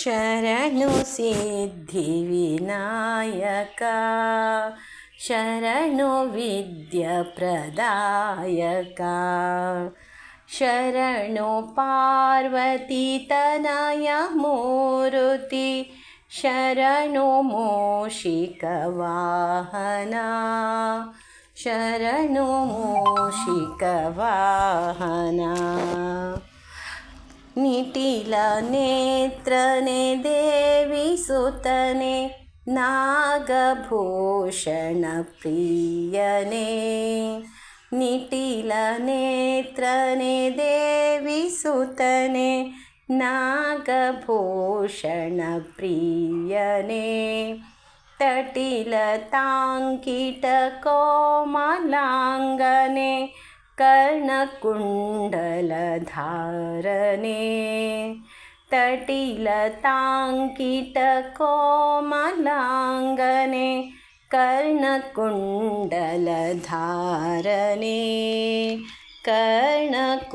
ಶರಣು ಸಿದ್ಧಿವಿನಾಯಕ ಶರಣು ವಿದ್ಯಪ್ರದಾಯಕ ಶರಣು ಪಾರ್ವತಿ ತನಯ ಮೂರುತಿ ಶರಣು ಮೂಷಿಕ ವಾಹನ ಶರಣು ಮೂಷಿಕ ವಾಹನ ನಿಟಿಲ ನೇತ್ರನೆ ದೇವಿ ಸುತನೆ ನಾಗಭೂಷಣ ಪ್ರಿಯನೇ. ನಿಟಿಲ ನೇತ್ರನೆ ದೇವಿ ಸುತನೆ ನಾಗಭೂಷಣ ಪ್ರಿಯನೇ. ತಟಿಲ ತಾಂಕಿಟ ಕೋಮಲಾಂಗನೆ कर्णकुण्डलधारणे तटिलताङ्कितकोमलाङ्गने कर्णकुण्डलधारणे कर्णकुण्डलधारणे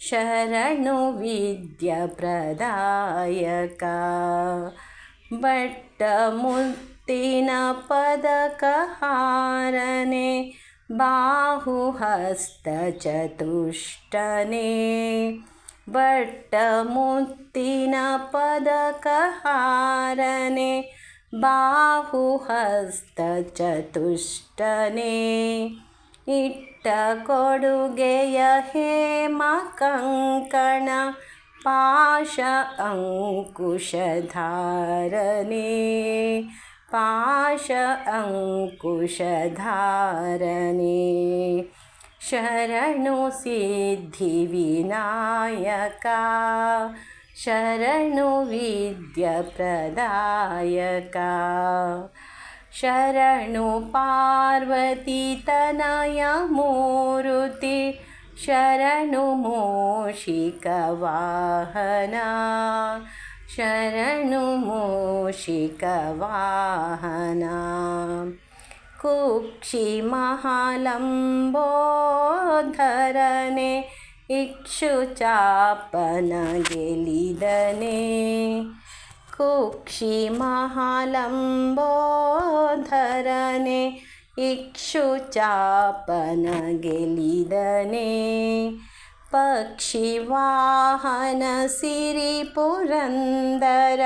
शरणुविद्यप्रदायका भट्टमुक्तिनपदकहारे बाहुहस्तचतुष्टने। हस्तचतुष्टने भट्टमुक्तिनपदकहारणे बाहुहस्तचतुष्टने। ಬಾಹುಹಸ್ತ ಚತುಷ್ಟನೆ ಬಟ್ಟ ಮುತ್ತಿನ ಪದಕ ಹಾರನೆ ಬಾಹುಹಸ್ತ ಚತುಷ್ಟನೆ ಇಟ್ಟ ಕೊಡುಗೆಯ ಹೇಮ ಕಂಕಣ ಪಾಶ ಅಂಕುಶಧಾರನೆ ಪಾಶ ಅಂಕುಶಧಾರನೆ ಶರಣು ಸಿದ್ಧಿವಿನಾಯಕ शरणो पार्वतीतनया मूरुति शरणुमोषिकवाहना। शरणुमोषिकवाहना। शरणु महालम्बो कुक्षिमहालम्बोधरणे इक्षुचापन ಶರಣು ಮೂಷಿಕ ವಾಹನ ಕುಕ್ಷಿ ಮಹಾಲಂಬೋಧರನೆ ಇಕ್ಷು ಚಾಪನ ಗೆಲಿದನೆ ಕುಕ್ಷಿ ಮಹಾಲಂಬೋಧರನೆ ಇಕ್ಷು ಚಾಪನ ಗೆಲಿದನೆ ಪಕ್ಷಿ ವಾಹನ ಸಿರಿ ಪುರಂದರ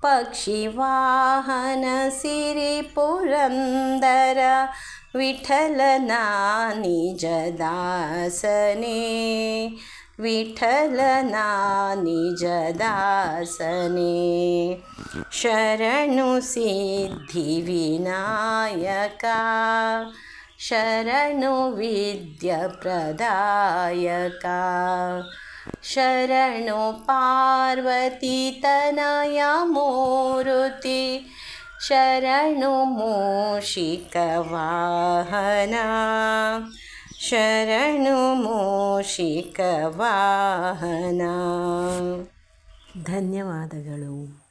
ಪಕ್ಷಿ ವಾಹನ ಸಿರಿ ಪುರಂದರ ವಿಠಲನ ನಿಜದಾಸನೆ विठलना निजदासने शरणुसिद्धिविनायका शरणुविद्यप्रदायका शरणो पार्वतीतनया पार्वतीतनय शरणो मूषिकवाहना। ಶರಣು ಮೋಷಿಕ ವಾಹನ. ಧನ್ಯವಾದಗಳು.